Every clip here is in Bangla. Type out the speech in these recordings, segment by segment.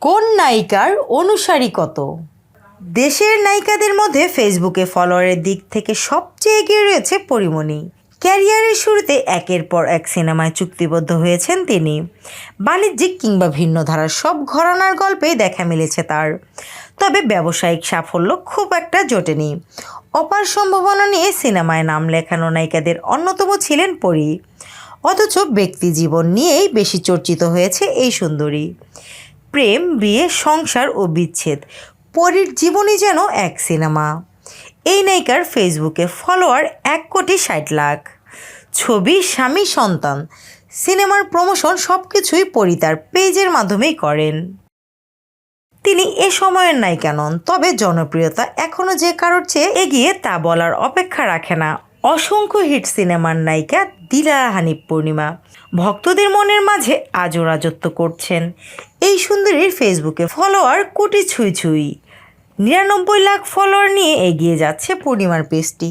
কোন নায়িকার অনুসারী কত? দেশের নায়িকাদের মধ্যে ফেসবুকে ফলোয়ারের দিক থেকে সবচেয়ে এগিয়ে রয়েছে পরিমণি। ক্যারিয়ারের শুরুতে একের পর এক সিনেমায় চুক্তিবদ্ধ হয়েছেন তিনি। বাণিজ্যিক কিংবা ভিন্ন ধারার সব ঘরানার গল্পেই দেখা মিলেছে তার। তবে ব্যবসায়িক সাফল্য খুব একটা জোটেনি। অপার সম্ভাবনা নিয়ে সিনেমায় নাম লেখানো নায়িকাদের অন্যতম ছিলেন পরী। অথচ ব্যক্তি জীবন নিয়েই বেশি চর্চিত হয়েছে এই সুন্দরী। প্রেম, বিয়ে, সংসার ও বিচ্ছেদ। পরীর জীবনই যেন এক সিনেমা। এই নায়িকার ফেসবুকে ফলোয়ার এক কোটি ষাট লাখ। ছবি স্বামী সন্তান। সিনেমার প্রমোশন সব কিছুই পরি তার পেজের মাধ্যমেই করেন। তিনি এ সময়ের নায়িকা নন, তবে জনপ্রিয়তা এখনও যে কারোর চেয়ে এগিয়ে তা বলার অপেক্ষা রাখে না। অসংখ্য হিট সিনেমার নায়িকা দিলা হানিফ পূর্ণিমা। ভক্তদের মনের মাঝে আজও রাজত্ব করছেন। এই সুন্দরীর ফেসবুকে ফলোয়ার কোটি ছুঁই ছুঁই। নিরানব্বই লাখ ফলোয়ার নিয়ে এগিয়ে যাচ্ছে পূর্ণিমার পেজটি।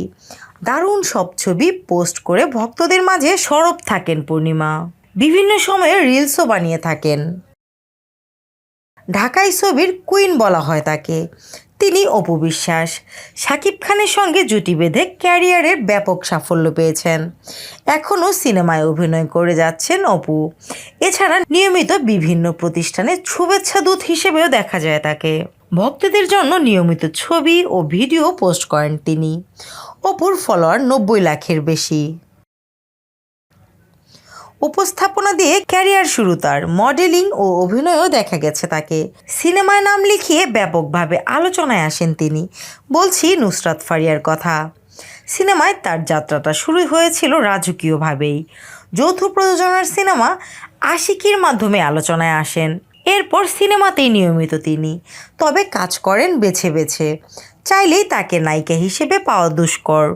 দারুণ সব ছবি পোস্ট করে ভক্তদের মাঝে সরব থাকেন পূর্ণিমা। বিভিন্ন সময়ে রিলসও বানিয়ে থাকেন। ঢাকাই ছবির কুইন বলা হয় তাকে। তিনি অপু বিশ্বাস। শাকিব খানের সঙ্গে জুটি বেঁধে ক্যারিয়ারের ব্যাপক সাফল্য পেয়েছেন। এখনও সিনেমায় অভিনয় করে যাচ্ছেন অপু। এছাড়া নিয়মিত বিভিন্ন প্রতিষ্ঠানে শুভেচ্ছা দূত হিসেবেও দেখা যায় তাকে। ভক্তদের জন্য নিয়মিত ছবি ও ভিডিও পোস্ট করেন তিনি। অপুর ফলোয়ার নব্বই লাখের বেশি। উপস্থাপনা দিয়ে ক্যারিয়ার শুরু তার। মডেলিং ও অভিনয়ও দেখা গেছে তাকে। সিনেমায় নাম লিখিয়ে ব্যাপকভাবে আলোচনায় আসেন তিনি। বলছি নুসরাত ফারিয়ার কথা। সিনেমায় তার যাত্রাটা শুরু হয়েছিল রাজকীয়ভাবেই। যৌথ প্রযোজনার সিনেমা আশিকির মাধ্যমে আলোচনায় আসেন। এরপর সিনেমাতেই নিয়মিত তিনি। তবে কাজ করেন বেছে বেছে। চাইলেই তাকে নায়িকা হিসেবে পাওয়া দুষ্কর।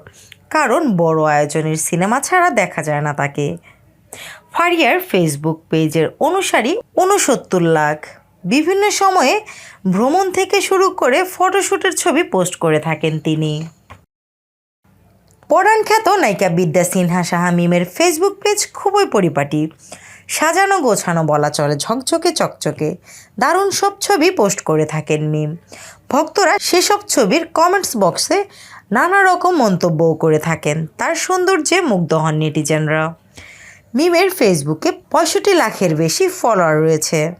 কারণ বড় আয়োজনের সিনেমা ছাড়া দেখা যায় না তাকে। ফারিয়ার ফেসবুক পেজের অনুসারী উনসত্তর লাখ। বিভিন্ন সময়ে ভ্রমণ থেকে শুরু করে ফটোশ্যুটের ছবি পোস্ট করে থাকেন তিনি। পরাণ খ্যাত নায়িকা বিদ্যা সিনহা সাহা মিমের ফেসবুক পেজ খুবই পরিপাটি। সাজানো গোছানো বলা চলে, ঝকঝকে চকচকে। দারুণ সব ছবি পোস্ট করে থাকেন মিম। ভক্তরা সেসব ছবির কমেন্টস বক্সে নানা রকম মন্তব্যও করে থাকেন। তার সৌন্দর্যে মুগ্ধ হন নেটিজেনরা মিমের ফেসবুকে পঁয়ষট্টি লাখের বেশি ফলোয়ার রয়েছে।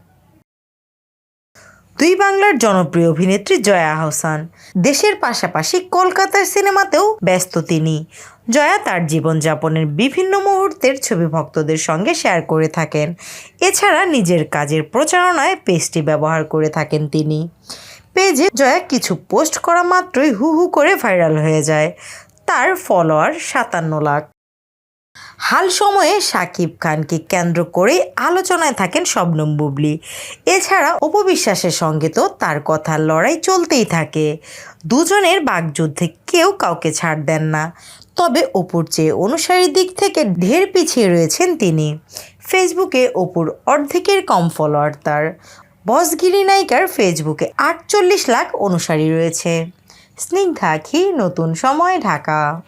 দুই বাংলার জনপ্রিয় অভিনেত্রী জয়া আহসান। দেশের পাশাপাশি কলকাতার সিনেমাতেও ব্যস্ত তিনি। জয়া তার জীবনযাপনের বিভিন্ন মুহূর্তের ছবি ভক্তদের সঙ্গে শেয়ার করে থাকেন। এছাড়া নিজের কাজের প্রচারণায় পেজটি ব্যবহার করে থাকেন তিনি। পেজে জয়া কিছু পোস্ট করা মাত্রই হু হু করে ভাইরাল হয়ে যায়। তার ফলোয়ার সাতান্ন লাখ। হাল সময়ে শাকিব খানকে কেন্দ্র করে আলোচনায় থাকেন শবনম বুবলি। এছাড়া অপবিশ্বাসের সঙ্গে তো তার কথার লড়াই চলতেই থাকে। দুজনের বাগযুদ্ধে কেউ কাউকে ছাড় দেন না। তবে অপুর চেয়ে অনুসারীর দিক থেকে ঢের পিছিয়ে রয়েছেন তিনি। ফেসবুকে অপুর অর্ধেকের কম ফলোয়ার তার। বসগিরি নায়িকার ফেসবুকে আটচল্লিশ লাখ অনুসারী রয়েছে। স্নিগ্ধা খি নতুন সময়, ঢাকা।